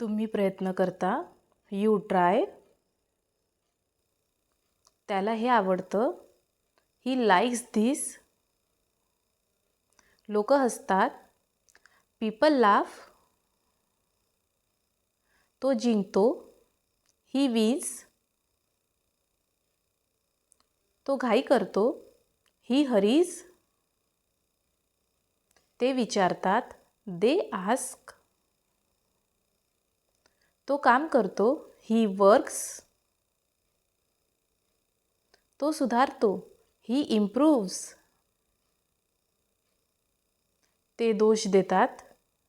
तुम्ही प्रयत्न करता. यू ट्राय त्याला हे आवडतं. ही लाईक्स धीस लोक हसतात. पीपल लाफ तो जिंकतो. ही वीज तो घाई करतो. ही हरीज ते विचारतात. दे आस्क तो काम करतो ही वर्क्स तो सुधारतो ही इम्प्रूव्स ते दोष देतात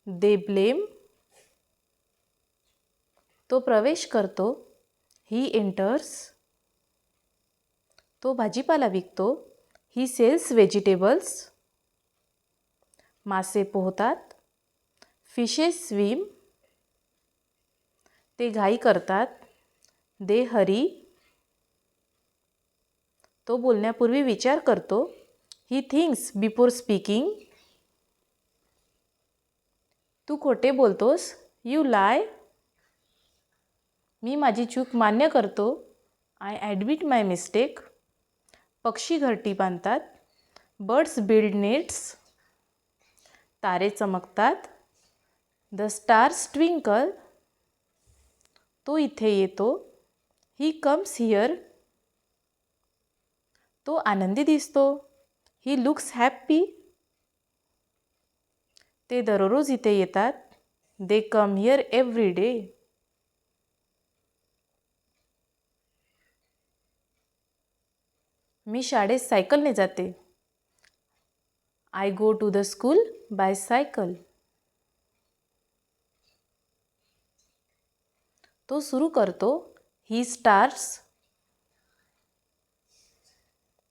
दे ब्लेम तो प्रवेश करतो ही एंटर्स तो भाजीपाला विकतो ही सेल्स व्हेजिटेबल्स मासे पोहतात फिशेस स्विम ते घाई करतात. दे हरी. तो बोलण्यापूर्वी विचार करतो. ही थिंग्स बिफोर स्पीकिंग तू खोटे बोलतोस? यू लाय मी माझी चूक मान्य करतो. आय ॲडमिट माय मिस्टेक पक्षी घरटी बांधतात. बर्ड्स बिल्ड नेट्स तारे चमकतात. द स्टार्स ट्विंकल तो इथे येतो. ही कम्स हिअर तो आनंदी दिसतो. ही लुक्स हॅप्पी ते दररोज इथे येतात. They come here every day मी शाळेत सायकलने जाते. I go to the school by cycle तो सुरू करतो. ही स्टार्स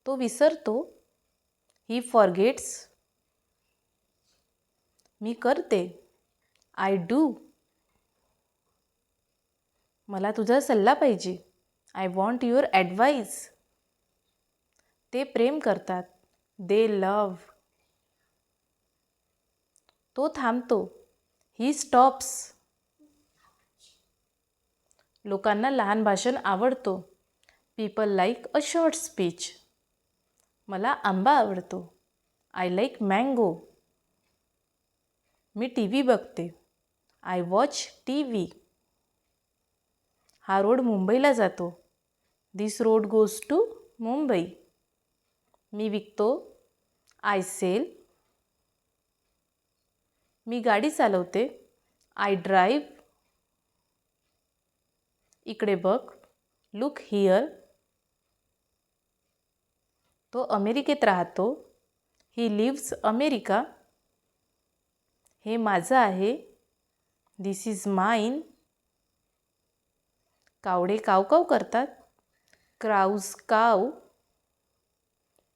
तो विसरतो. ही फॉरगेट्स मी करते. आय डू मला तुझा सल्ला पाहिजे. आय वॉन्ट युअर ॲडवाईस ते प्रेम करतात. दे लव तो थांबतो. ही स्टॉप्स लोकांना लहान भाषण आवडतो. People like a short speech मला आंबा आवडतो. आय लाईक मँगो मी टी व्ही बघते. आय वॉच टी व्ही हा रोड मुंबईला जातो. This road goes to Mumbai. मी विकतो. आय सेल मी गाडी चालवते. आय ड्राईव्ह इकडे बघ. लुक हिअर तो अमेरिकेत राहतो. ही लिव्स अमेरिका हे माझं आहे. दिस इज माइन कावडे कावकाव करतात. क्राऊज काव.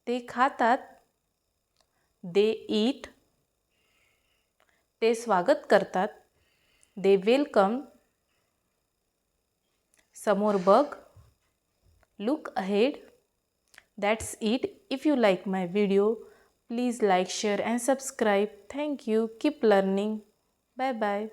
ते खातात. दे ईट ते स्वागत करतात. They welcome समोर बघ look ahead that's it if you like my video please like share and subscribe thank you keep learning bye bye